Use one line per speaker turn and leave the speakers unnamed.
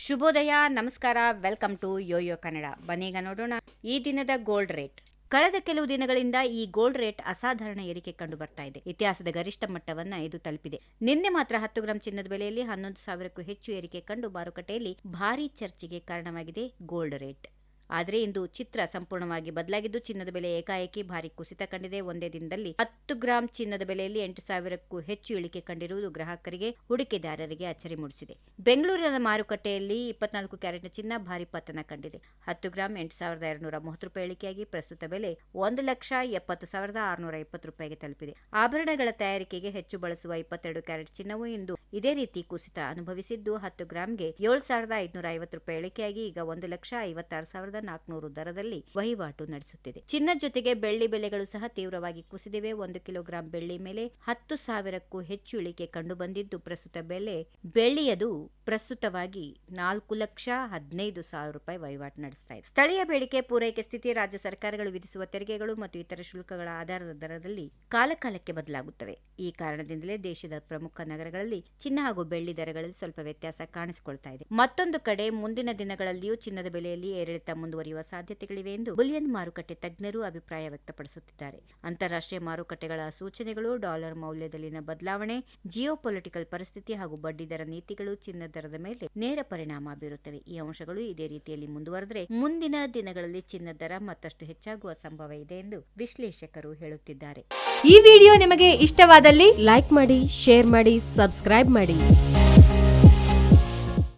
ಶುಭೋದಯ, ನಮಸ್ಕಾರ, welcome to Yoyo Kannada. ಬನ್ನೀಗ ನೋಡೋಣ ಈ ದಿನದ ಗೋಲ್ಡ್ ರೇಟ್. ಕಳೆದ ಕೆಲವು ದಿನಗಳಿಂದ ಈ ಗೋಲ್ಡ್ ರೇಟ್ ಅಸಾಧಾರಣ ಏರಿಕೆ ಕಂಡು ಬರ್ತಾ ಇದೆ. ಇತಿಹಾಸದ ಗರಿಷ್ಠ ಮಟ್ಟವನ್ನ ಇದು ತಲುಪಿದೆ. ನಿನ್ನೆ ಮಾತ್ರ ಹತ್ತು ಗ್ರಾಂ ಚಿನ್ನದ ಬೆಲೆಯಲ್ಲಿ ಹನ್ನೊಂದು ಸಾವಿರಕ್ಕೂ ಹೆಚ್ಚು ಏರಿಕೆ ಕಂಡು ಮಾರುಕಟ್ಟೆಯಲ್ಲಿ ಭಾರೀ ಚರ್ಚೆಗೆ ಕಾರಣವಾಗಿದೆ ಗೋಲ್ಡ್ ರೇಟ್. ಆದರೆ ಇಂದು ಚಿತ್ರ ಸಂಪೂರ್ಣವಾಗಿ ಬದಲಾಗಿದ್ದು ಚಿನ್ನದ ಬೆಲೆ ಏಕಾಏಕಿ ಭಾರಿ ಕುಸಿತ ಕಂಡಿದೆ. ಒಂದೇ ದಿನದಲ್ಲಿ ಹತ್ತು ಗ್ರಾಂ ಚಿನ್ನದ ಬೆಲೆಯಲ್ಲಿ ಎಂಟು ಸಾವಿರಕ್ಕೂ ಹೆಚ್ಚು ಇಳಿಕೆ ಕಂಡಿರುವುದು ಗ್ರಾಹಕರಿಗೆ, ಹೂಡಿಕೆದಾರರಿಗೆ ಅಚ್ಚರಿ ಮೂಡಿಸಿದೆ. ಬೆಂಗಳೂರಿನ ಮಾರುಕಟ್ಟೆಯಲ್ಲಿ ಇಪ್ಪತ್ನಾಲ್ಕು ಕ್ಯಾರೆಟ್ನ ಚಿನ್ನ ಭಾರಿ ಪತನ ಕಂಡಿದೆ. ಹತ್ತು ಗ್ರಾಂ ಎಂಟು ಸಾವಿರದ ಎರಡುನೂರ ಮೂವತ್ತು ರೂಪಾಯಿ ಇಳಿಕೆಯಾಗಿ ಪ್ರಸ್ತುತ ಬೆಲೆ ಒಂದು ಲಕ್ಷ ಎಪ್ಪತ್ತು ಸಾವಿರದ ಆರುನೂರ ಇಪ್ಪತ್ತು ರೂಪಾಯಿಗೆ ತಲುಪಿದೆ. ಆಭರಣಗಳ ತಯಾರಿಕೆಗೆ ಹೆಚ್ಚು ಬಳಸುವ ಇಪ್ಪತ್ತೆರಡು ಕ್ಯಾರೆಟ್ ಚಿನ್ನವು ಇಂದು ಇದೇ ರೀತಿ ಕುಸಿತ ಅನುಭವಿಸಿದ್ದು ಹತ್ತು ಗ್ರಾಂಗೆ ಏಳು ಸಾವಿರದ ಐದುನೂರ ಐವತ್ತು ರೂಪಾಯಿ ಇಳಿಕೆಯಾಗಿ ಈಗ ಒಂದು ಲಕ್ಷ ಐವತ್ತಾರು ಸಾವಿರದ ನಾಲ್ಕುನೂರು ದರದಲ್ಲಿ ವಹಿವಾಟು ನಡೆಸುತ್ತಿದೆ. ಚಿನ್ನದ ಜೊತೆಗೆ ಬೆಳ್ಳಿ ಬೆಲೆಗಳು ಸಹ ತೀವ್ರವಾಗಿ ಕುಸಿದಿವೆ. ಒಂದು ಕಿಲೋಗ್ರಾಂ ಬೆಳ್ಳಿ ಮೇಲೆ ಹತ್ತು ಸಾವಿರಕ್ಕೂ ಹೆಚ್ಚು ಇಳಿಕೆ ಕಂಡುಬಂದಿದ್ದು ಪ್ರಸ್ತುತ ಬೆಲೆ ಬೆಳ್ಳಿಯದು ಪ್ರಸ್ತುತವಾಗಿ ನಾಲ್ಕು ಲಕ್ಷ ಹದಿನೈದು ಸಾವಿರ ರೂಪಾಯಿ ವಹಿವಾಟು ನಡೆಸ್ತಾ ಇದೆ. ಸ್ಥಳೀಯ ಬೇಡಿಕೆ ಪೂರೈಕೆ ಸ್ಥಿತಿ ರಾಜ್ಯ ಸರ್ಕಾರಗಳು ವಿಧಿಸುವ ತೆರಿಗೆಗಳು ಮತ್ತು ಇತರ ಶುಲ್ಕಗಳ ಆಧಾರದ ದರದಲ್ಲಿ ಕಾಲಕಾಲಕ್ಕೆ ಬದಲಾಗುತ್ತವೆ. ಈ ಕಾರಣದಿಂದಲೇ ದೇಶದ ಪ್ರಮುಖ ನಗರಗಳಲ್ಲಿ ಚಿನ್ನ ಹಾಗೂ ಬೆಳ್ಳಿ ದರಗಳಲ್ಲಿ ಸ್ವಲ್ಪ ವ್ಯತ್ಯಾಸ ಕಾಣಿಸಿಕೊಳ್ತಾ ಇದೆ. ಮತ್ತೊಂದು ಕಡೆ ಮುಂದಿನ ದಿನಗಳಲ್ಲಿಯೂ ಚಿನ್ನದ ಬೆಲೆಯಲ್ಲಿ ಏರಿಳಿತ ಮುಂದುವರಿಯುವ ಸಾಧ್ಯತೆಗಳಿವೆ ಎಂದು ಬುಲಿಯನ್ ಮಾರುಕಟ್ಟೆ ತಜ್ಞರು ಅಭಿಪ್ರಾಯ ವ್ಯಕ್ತಪಡಿಸುತ್ತಿದ್ದಾರೆ. ಅಂತಾರಾಷ್ಟ್ರೀಯ ಮಾರುಕಟ್ಟೆಗಳ ಸೂಚನೆಗಳು, ಡಾಲರ್ ಮೌಲ್ಯದಲ್ಲಿನ ಬದಲಾವಣೆ, ಜಿಯೋ ಪೊಲಿಟಿಕಲ್ ಪರಿಸ್ಥಿತಿ ಹಾಗೂ ಬಡ್ಡಿದರ ನೀತಿಗಳು ಚಿನ್ನ ದರದ ಮೇಲೆ ನೇರ ಪರಿಣಾಮ ಬೀರುತ್ತವೆ. ಈ ಅಂಶಗಳು ಇದೇ ರೀತಿಯಲ್ಲಿ ಮುಂದುವರೆದರೆ ಮುಂದಿನ ದಿನಗಳಲ್ಲಿ ಚಿನ್ನ ದರ ಮತ್ತಷ್ಟು ಹೆಚ್ಚಾಗುವ ಸಂಭವ ಇದೆ ಎಂದು ವಿಶ್ಲೇಷಕರು ಹೇಳುತ್ತಿದ್ದಾರೆ.
ಈ ವಿಡಿಯೋ ನಿಮಗೆ ಇಷ್ಟವಾದಲ್ಲಿ
ಲೈಕ್ ಮಾಡಿ, ಶೇರ್ ಮಾಡಿ, ಸಬ್ಸ್ಕ್ರೈಬ್ ಮಾಡಿ.